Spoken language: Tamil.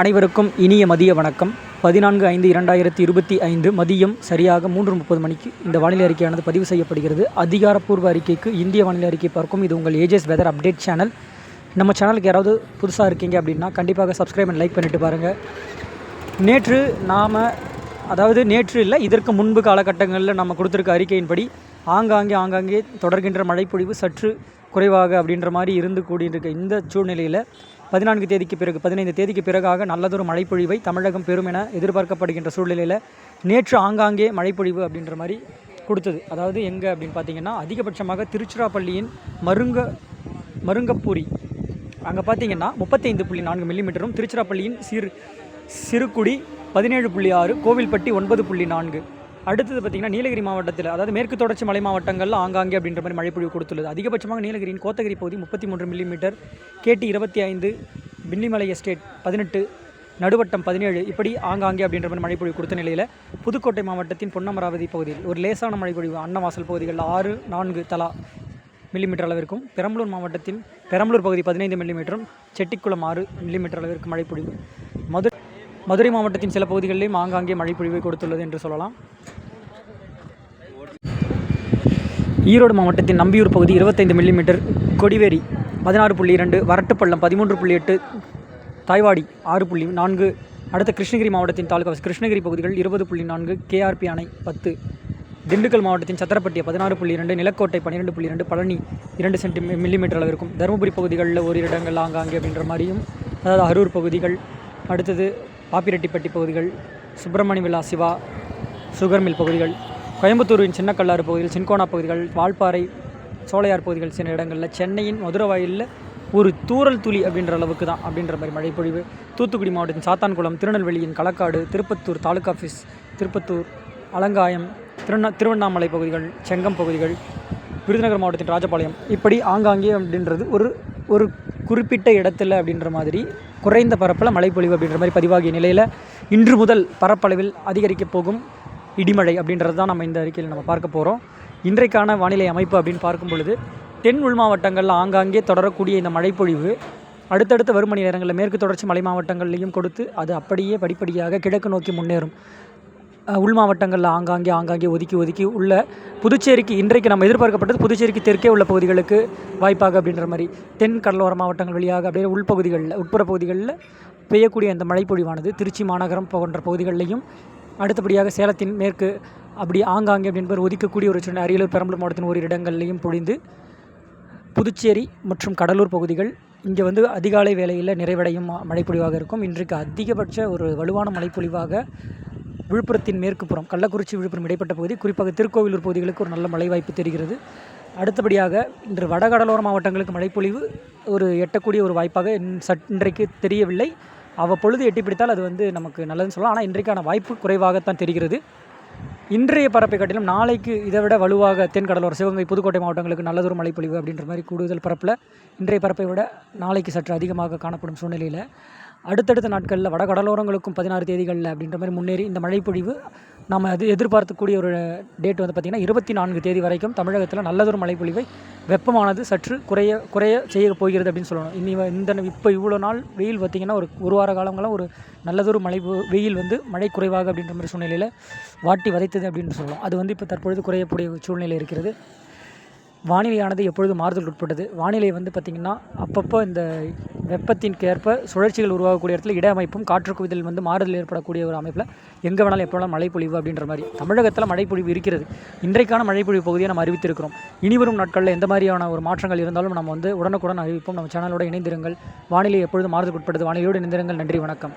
அனைவருக்கும் இனிய மதிய வணக்கம். பதினான்கு ஐந்து இரண்டாயிரத்தி இருபத்தி ஐந்து மதியம் சரியாக மூன்று முப்பது மணிக்கு இந்த வானிலை அறிக்கையானது பதிவு செய்யப்படுகிறது. அதிகாரப்பூர்வ அறிக்கைக்கு இந்திய வானிலை அறிக்கை பார்க்கும். இது உங்கள் ஏஜஸ் வெதர் அப்டேட் சேனல் நம்ம சேனலுக்கு யாராவது புதுசாக இருக்கீங்க அப்படின்னா கண்டிப்பாக சப்ஸ்கிரைப் அண்ட் லைக் பண்ணிட்டு பாருங்கள் நேற்று நாம் அதாவது நேற்று இல்லை இதற்கு முன்பு காலகட்டங்களில் நம்ம கொடுத்துருக்க அறிக்கையின்படி ஆங்காங்கே ஆங்காங்கே தொடர்கின்ற மழைப்பொழிவு சற்று குறைவாக அப்படின்ற மாதிரி இருந்து கூடியிருக்க இந்த சூழ்நிலையில் பதினான்கு தேதிக்கு பிறகு பதினைந்து தேதிக்கு பிறகாக நல்லதொரு மழைப்பொழிவை தமிழகம் பெறும் என எதிர்பார்க்கப்படுகின்ற சூழ்நிலையில் நேற்று ஆங்காங்கே மழைப்பொழிவு அப்படின்ற மாதிரி கொடுத்தது. அதாவது எங்கே அப்படின்னு பார்த்தீங்கன்னா அதிகபட்சமாக திருச்சிராப்பள்ளியின் மருங்க மருங்கப்பூரி. அங்கே பார்த்தீங்கன்னா முப்பத்தைந்து புள்ளி நான்கு மில்லிமீட்டரும் திருச்சிராப்பள்ளியின் சிறு சிறுகுடி பதினேழு புள்ளி ஆறு கோவில்பட்டி ஒன்பது புள்ளி நான்கு. அடுத்தது பார்த்திங்கன்னா நீலகிரி மாவட்டத்தில் அதாவது மேற்கு தொடர்ச்சி மலை மாவட்டங்களில் ஆங்காங்கே அப்படின்ற மாதிரி மழைப்பொழிவு கொடுத்துள்ளது. அதிகபட்சமாக நீலகிரியின் கோத்தகிரி பகுதி முப்பத்தி மூன்று மில்லிமீட்டர் கேடி இருபத்தி ஐந்து பில்லிமலை எஸ்டேட் பதினெட்டு நடுவட்டம் பதினேழு இப்படி ஆங்காங்கே அப்படின்ற மாதிரி மழைப்பொழிவு கொடுத்த நிலையில் புதுக்கோட்டை மாவட்டத்தின் பொன்னமராவதி பகுதியில் ஒரு லேசான மழைப்பொழிவு அன்னவாசல் பகுதிகளில் ஆறு நான்கு தலா மில்லிமீட்டர் அளவிற்கும் பெரம்பலூர் மாவட்டத்தின் பெரம்பலூர் பகுதி பதினைந்து மில்லிமீட்டரும் செட்டிக்குளம் ஆறு மில்லிமீட்டர் அளவிற்கு மழைப்பொழிவு. மதுரை மதுரை மாவட்டத்தின் சில பகுதிகளிலும் ஆங்காங்கே மழைப்பொழிவை கொடுத்துள்ளது என்று சொல்லலாம். ஈரோடு மாவட்டத்தின் நம்பியூர் பகுதி இருபத்தைந்து மில்லிமீட்டர் கொடிவேரி பதினாறு புள்ளி இரண்டு வரட்டுப்பள்ளம் பதிமூன்று புள்ளி எட்டு தாய்வாடி ஆறு புள்ளி நான்கு அடுத்த கிருஷ்ணகிரி மாவட்டத்தின் தாலுகா கிருஷ்ணகிரி பகுதிகள் இருபது புள்ளி நான்கு கேஆர்பி அணை பத்து திண்டுக்கல் மாவட்டத்தின் சத்திரப்பட்டிய பதினாறு புள்ளி இரண்டு நிலக்கோட்டை பன்னிரெண்டு புள்ளி இரண்டு பழனி இரண்டு சென்டி மில்லிமீட்டர் அளவிற்கும் தருமபுரி பகுதிகளில் ஒரு இடங்கள் ஆங்காங்கே அப்படின்ற மாதிரியும் அதாவது அரூர் பகுதிகள் அடுத்தது பாப்பிரெட்டிப்பட்டி பகுதிகள் சுப்பிரமணி விழா சிவா சுகர் மில் பகுதிகள் கோயம்புத்தூரின் சின்னக்கல்லாறு பகுதிகள் சின்கோனா பகுதிகள் வால்பாறை சோலையார் பகுதிகள் சில இடங்களில் சென்னையின் மதுரவாயிலில் ஒரு தூரல் துளி அப்படின்ற அளவுக்கு தான் அப்படின்ற மாதிரி மழைப்பொழிவு. தூத்துக்குடி மாவட்டத்தின் சாத்தான்குளம் திருநெல்வேலியின் களக்காடு திருப்பத்தூர் தாலுகா ஆஃபீஸ் திருப்பத்தூர் அலங்காயம் திருவண்ணா திருவண்ணாமலை பகுதிகள் செங்கம் பகுதிகள் விருதுநகர் மாவட்டத்தின் ராஜபாளையம். இப்படி ஆங்காங்கே அப்படின்றது ஒரு ஒரு குறிப்பிட்ட இடத்துல அப்படின்ற மாதிரி குறைந்த பரப்பில் மழைப்பொழிவு அப்படின்ற மாதிரி பதிவாகிய நிலையில் இன்று முதல் பரப்பளவில் அதிகரிக்கப் போகும் இடிமழை அப்படின்றது தான் நம்ம இந்த அறிக்கையில் நம்ம பார்க்க போகிறோம் இன்றைக்கான வானிலை அமைப்பு அப்படின்னு பார்க்கும் பொழுது தென் உள் மாவட்டங்களில் ஆங்காங்கே தொடரக்கூடிய இந்த மழைப்பொழிவு அடுத்தடுத்த வரும் மணி நேரங்களில் மேற்கு தொடர்ச்சி மலை மாவட்டங்கள்லையும் கொடுத்து அது அப்படியே படிப்படியாக கிழக்கு நோக்கி முன்னேறும். உள் மாவட்டங்களில் ஆங்காங்கே ஆங்காங்கே ஒதுக்கி ஒதுக்கி உள்ள புதுச்சேரிக்கு இன்றைக்கு நம்ம எதிர்பார்க்கப்பட்டது புதுச்சேரிக்கு தெற்கே உள்ள பகுதிகளுக்கு வாய்ப்பாக அப்படின்ற மாதிரி. தென் கடலோர மாவட்டங்கள் வழியாக அப்படியே உள்பகுதிகளில் உட்புற பகுதிகளில் பெய்யக்கூடிய அந்த மழைப்பொழிவானது திருச்சி மாநகரம் போன்ற பகுதிகளிலையும் அடுத்தபடியாக சேலத்தின் மேற்கு அப்படி ஆங்காங்கே அப்படின்ற ஒதுக்கக்கூடிய ஒரு சின்ன அரியலூர் பெரம்பலூர் மாவட்டத்தின் ஒரு இடங்கள்லையும் பொழிந்து புதுச்சேரி மற்றும் கடலூர் பகுதிகள் இங்கே வந்து அதிகாலை வேளையில் நிறைவடையும் ம- மழைப்பொழிவாக இருக்கும். இன்றைக்கு அதிகபட்ச ஒரு வலுவான மழைப்பொழிவாக விழுப்புரத்தின் மேற்கு புறம் கள்ளக்குறிச்சி விழுப்புரம் இடைப்பட்ட பகுதி குறிப்பாக திருக்கோவிலூர் பகுதிகளுக்கு ஒரு நல்ல மழை வாய்ப்பு தெரிகிறது. அடுத்தபடியாக இன்று வடகடலோர மாவட்டங்களுக்கு மழைப்பொழிவு ஒரு எட்டக்கூடிய ஒரு வாய்ப்பாக சட் இன்றைக்கு தெரியவில்லை. அவ்வப்பொழுது எட்டி பிடித்தால் அது வந்து நமக்கு நல்லதுன்னு சொல்லலாம். ஆனால் இன்றைக்கான வாய்ப்பு குறைவாகத்தான் தெரிகிறது. இன்றைய பரப்பை காட்டிலும் நாளைக்கு இதை விட வலுவாக தென் கடலோர சிவகங்கை புதுக்கோட்டை மாவட்டங்களுக்கு நல்லதொரு மழைப்பொழிவு அப்படின்ற மாதிரி கூடுதல் பரப்பில் இன்றைய பரப்பை விட நாளைக்கு சற்று அதிகமாக காணப்படும் சூழ்நிலையில். அடுத்தடுத்த நாட்களில் வட கடலோரங்களுக்கும் பதினாறு தேதிகளில் அப்படின்ற மாதிரி முன்னேறி இந்த மழைப்பொழிவு நம்ம அது எதிர்பார்க்கக்கூடிய ஒரு டேட் வந்து பார்த்திங்கன்னா இருபத்தி நான்கு தேதி வரைக்கும் தமிழகத்தில் நல்லதொரு மழைப்பொழிவை வெப்பமானது சற்று குறைய குறைய செய்ய போகிறது அப்படின்னு சொல்லணும். இனி இந்த இப்போ இவ்வளோ நாள் வெயில் பார்த்திங்கன்னா ஒரு ஒரு வார காலங்களாக ஒரு நல்லதொரு மழை பொ- வெயில் வந்து மழை குறைவாக அப்படின்ற மாதிரி சூழ்நிலையில் வாட்டி வதைத்தது அப்படின்னு சொல்லலாம். அது வந்து இப்போ தற்பொழுது குறையக்கூடிய சூழ்நிலை இருக்கிறது. வானிலையானது எப்பொழுது மாறுதல் உட்பட்டது. வானிலை வந்து பார்த்திங்கன்னா அப்பப்போ இந்த வெப்பத்திற்கு ஏற்ப சுழற்சிகள் உருவாகக்கூடிய இடத்துல இட அமைப்பும் காற்று வந்து மாறுதல் ஏற்படக்கூடிய ஒரு அமைப்பில் எங்கே வேணாலும் எப்போ வேணாலும் மழை பொழிவு அப்படின்ற மாதிரி. தமிழகத்தில் மழை பொழிவு இருக்கிறது. இன்றைக்கான மழை பொழிவு பகுதியை நம்ம அறிவித்திருக்கிறோம். இனிவரும் நாட்களில் எந்த மாதிரியான ஒரு மாற்றங்கள் இருந்தாலும் நம்ம வந்து உடனுக்குடன் அறிவிப்போம். நம்ம சேனலோட இணைந்திருங்கள். வானிலை எப்பொழுது மாறுதல் உட்பட்டது. வானிலையோடு இணைந்திருங்கள். நன்றி வணக்கம்.